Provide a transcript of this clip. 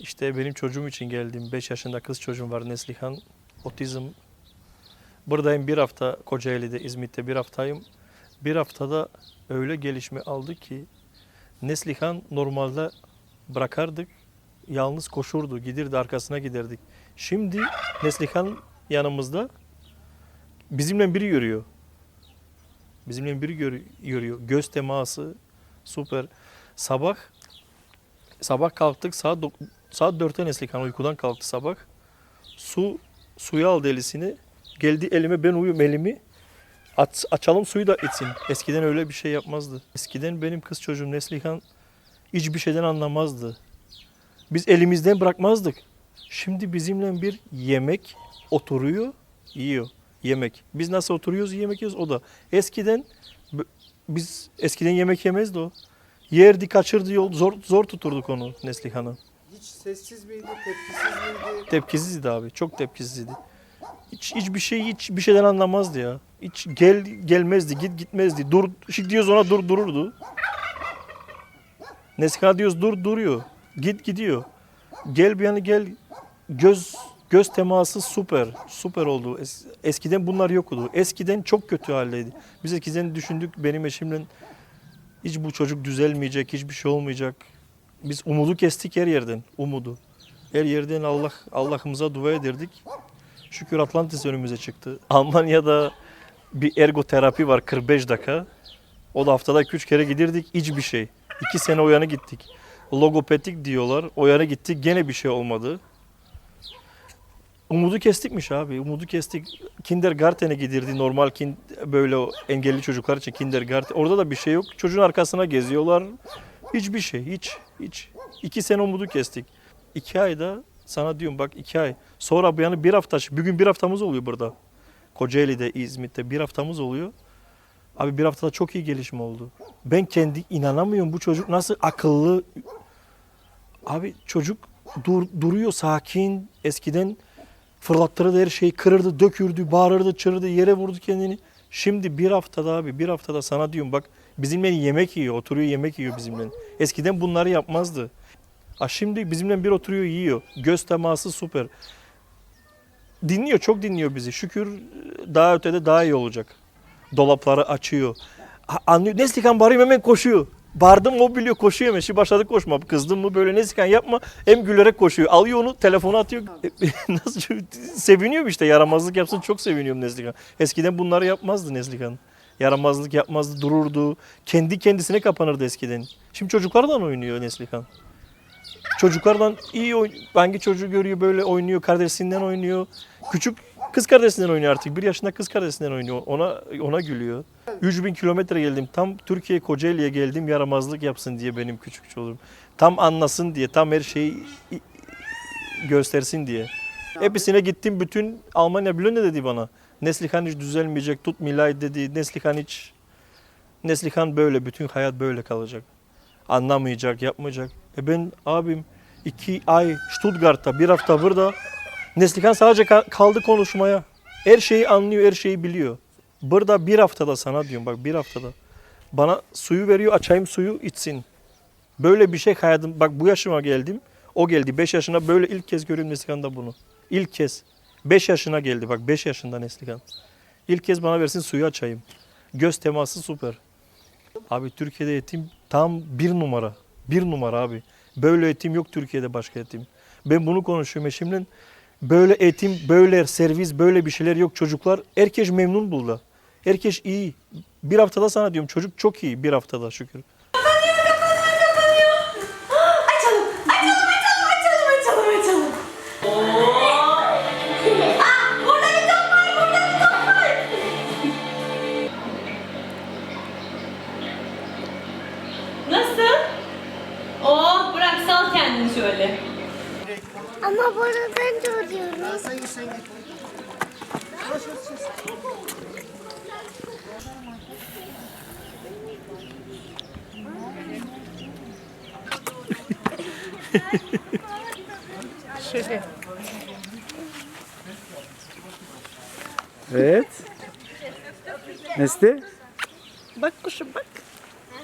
İşte benim çocuğum için geldim. 5 yaşında kız çocuğum var Neslihan. Otizm. Buradayım bir hafta Kocaeli'de, İzmit'te bir haftayım. Bir haftada öyle gelişme aldı ki Neslihan normalde bırakardık. Yalnız koşurdu, gidirdi arkasına giderdik. Şimdi Neslihan yanımızda bizimle biri yürüyor. Bizimle biri yürüyor. Göz teması süper. Sabah sabah kalktık saat saat 4'te Neslihan uykudan kalktı sabah. Su suya aldı elisini. Geldi elime ben uyuyorum elimi. Aç, açalım suyu da içsin. Eskiden öyle bir şey yapmazdı. Eskiden benim kız çocuğum Neslihan hiçbir şeyden anlamazdı. Biz elimizden bırakmazdık. Şimdi bizimle bir yemek oturuyor, yiyor. Yemek. Biz nasıl oturuyoruz, yemek yiyoruz o da. Eskiden biz eskiden yemek yemezdi o. Yerdi, kaçırdı yol zor zor tuturduk onu Neslihan'ı. Hiç sessiz miydi, tepkisiz miydi? Tepkisizdi abi. Çok tepkisizdi. Hiç hiçbir şey hiç bir şeyden anlamazdı ya. Hiç gel gelmezdi, git gitmezdi. Dur şimdi diyoruz ona dur dururdu. Neslihan diyoruz dur duruyor. Git gidiyor. Gel bir yana gel. Göz göz teması süper. Süper oldu. Es- eskiden bunlar yoktu. Eskiden çok kötü haldeydi. Biz eskiden düşündük benim eşimle hiç bu çocuk düzelmeyecek, hiçbir şey olmayacak. Biz umudu kestik her yerden. Umudu. Her yerden Allah Allah'ımıza dua ederdik. Şükür Atlantis önümüze çıktı. Almanya'da bir ergoterapi var 45 dakika. O da haftada 2-3 kere gidirdik. Hiçbir şey. 2 sene o yana gittik. Logopedik diyorlar. O yana gittik. Gene bir şey olmadı. Umudu kestikmiş abi. Umudu kestik. Kindergarten'e gidirdi. Normal kin böyle engelli çocuklar için kindergarten. Orada da bir şey yok. Çocuğun arkasına geziyorlar. Hiçbir şey. Hiç. Hiç. İki sene umudu kestik. İki ayda sana diyorum bak iki ay. Sonra bu yani bir hafta. Bugün bir haftamız oluyor burada. Kocaeli'de, İzmit'te bir haftamız oluyor. Abi bir haftada çok iyi gelişme oldu. Ben kendi inanamıyorum bu çocuk nasıl akıllı. Abi çocuk dur, duruyor sakin. Eskiden fırlattırırdı her şeyi kırırdı, dökürdü, bağırırdı, çırırdı, yere vurdu kendini. Şimdi bir haftada abi bir haftada sana diyorum bak bizimle yemek yiyor, oturuyor yemek yiyor bizimle. Eskiden bunları yapmazdı. Ha şimdi bizimle bir oturuyor yiyor. Göz teması süper. Dinliyor, çok dinliyor bizi. Şükür daha ötede daha iyi olacak. Dolapları açıyor. Anlıyor. Neslihan bağırıyor hemen koşuyor. Bağırdım o biliyor koşuyor hemen. Şimdi başladı koşma. Kızdım mı böyle Neslihan yapma. Hem gülerek koşuyor. Alıyor onu telefona atıyor. Nasıl seviniyorum işte yaramazlık yapsın çok seviniyorum Neslihan. Eskiden bunları yapmazdı Neslihan. Yaramazlık yapmazdı, dururdu. Kendi kendisine kapanırdı eskiden. Şimdi çocuklardan oynuyor Neslihan. Çocuklardan iyi oyn hangi çocuğu görüyor böyle oynuyor, kardeşinden oynuyor. Küçük kız kardeşinden oynuyor artık. Bir yaşında kız kardeşinden oynuyor. Ona ona gülüyor. 3000 kilometre geldim. Tam Türkiye Kocaeli'ye geldim yaramazlık yapsın diye benim küçük çocuğum. Tam anlasın diye, tam her şeyi göstersin diye. Hepsine gittim bütün Almanya bile ne dedi bana? Neslihan hiç düzelmeyecek, tut Milay dedi. Neslihan hiç Neslihan böyle, bütün hayat böyle kalacak. Anlamayacak, yapmayacak. E ben abim iki ay Stuttgart'ta, bir hafta burada. Neslihan sadece ka- kaldı konuşmaya. Her şeyi anlıyor, her şeyi biliyor. Burada bir haftada sana diyorum bak bir haftada. Bana suyu veriyor, açayım suyu içsin. Böyle bir şey hayatım, bak bu yaşıma geldim. O geldi 5 yaşına böyle ilk kez görüyorum Neslihan'da bunu. İlk kez. 5 yaşına geldi bak 5 yaşında Neslihan. İlk kez bana versin suyu açayım. Göz teması süper. Abi Türkiye'de eğitim tam bir numara. Bir numara abi. Böyle eğitim yok Türkiye'de başka eğitim. Ben bunu konuşuyorum eşimle. Böyle eğitim, böyle servis, böyle bir şeyler yok. Çocuklar herkes memnun burada. Herkes iyi. Bir haftada sana diyorum çocuk çok iyi bir haftada şükür. Açalım, açalım, açalım, açalım, açalım, açalım. Aa, burada bir top var, burada bir top var. Nasıl? Oh, bırak sal kendini şöyle. Ama buradan duruyoruz. Sen git sen git. Evet. Nesli? Bak kuşum bak.